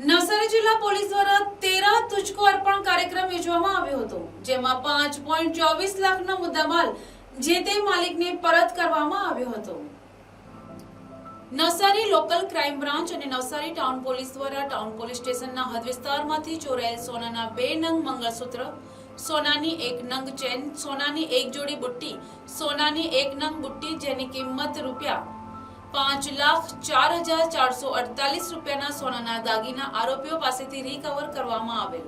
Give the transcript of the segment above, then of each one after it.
નવસારી જિલ્લા પોલીસ દ્વારા તેરા તુજકો અર્પણ કાર્યક્રમ યોજવામાં આવ્યો હતો, જેમાં પાંચ પોઈન્ટ ચોવીસ લાખનો મુદ્દામાલ જે તે માલિકને પરત કરવામાં આવ્યો હતો. નવસારી લોકલ ક્રાઇમ બ્રાન્ચ અને નવસારી ટાઉન પોલીસ દ્વારા ટાઉન પોલીસ સ્ટેશનના હદ વિસ્તારમાંથી ચોરાયેલ સોનાના બે નંગ મંગળસૂત્ર, સોનાની એક નંગ ચેન, સોનાની એક જોડી બુટ્ટી, સોનાની એક નંગ બુટ્ટી જેની કિંમત રૂપિયા પાંચ લાખ ચાર હજાર ચારસો અડતાલીસ રૂપિયાના સોનાના દાગીના આરોપીઓ પાસેથી રિકવર કરવામાં આવેલ.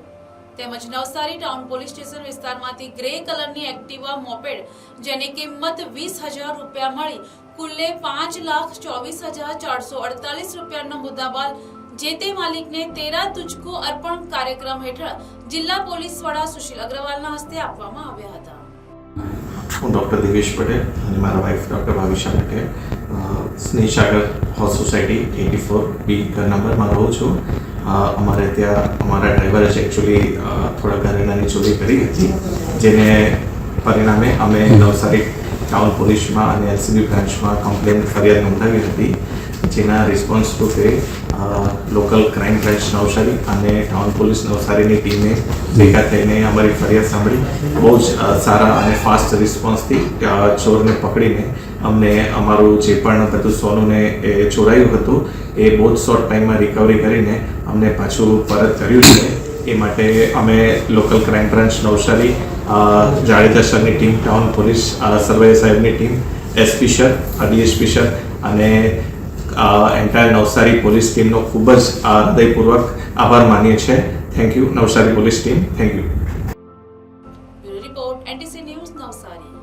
તેમજ નવસારી ટાઉન પોલીસ સ્ટેશન વિસ્તારમાંથી ગ્રે કલરની એક્ટિવા મોપેડ, જેની કિંમત વીસ હજાર રૂપિયા મળી, કુલ્લે પાંચ લાખ ચોવીસ હજાર ચારસો અડતાલીસ રૂપિયાનો મુદ્દાબાલ જે તે માલિકને તેરા તુજકો અર્પણ કાર્યક્રમ હેઠળ જિલ્લા પોલીસ વડા સુશીલ અગ્રવાલના હસ્તે આપવામાં આવ્યા હતા. હું ડૉક્ટર દિવેશ પટેલ અને મારા wife doctor Bhavisha Patel Snehsagar Sneh Sagar hall society A T four B ઘર નંબરમાં રહું છું. અમારે ત્યાં અમારા ડ્રાઈવરે જ એકચ્યુઅલી થોડા ઘરેણાની ચોરી કરી હતી, જેને પરિણામે અમે નવસારી ટાઉન પોલીસમાં અને એલસીબી બ્રાન્ચમાં કમ્પ્લેન ફરિયાદ નોંધાવી હતી, જેના રિસ્પોન્સ રૂપે લોકલ ક્રાઇમ બ્રાન્ચ નવસારી અને ટાઉન પોલીસ નવસારીની ટીમે ભેગા થઈને અમારી ફરિયાદ સાંભળી. બહુ જ સારા અને ફાસ્ટ રિસ્પોન્સથી ચોરને પકડીને અમને અમારું જે પણ બધું સોનું ને એ ચોરાયું હતું, એ બહુ જ શોર્ટ ટાઈમમાં રિકવરી કરીને અમને પાછું પરત કર્યું છે. એ માટે અમે local crime branch Navsari Jadeja સરની team, town police Sarvaiya સાહેબની team, SP sir DSP sir અને એન્ટાયર નવસારી પોલીસ ટીમનો ખૂબ જ હૃદયપૂર્વક આભાર માનીએ છીએ. Thank you Navsari police team. Thank you report NTC news Navsari.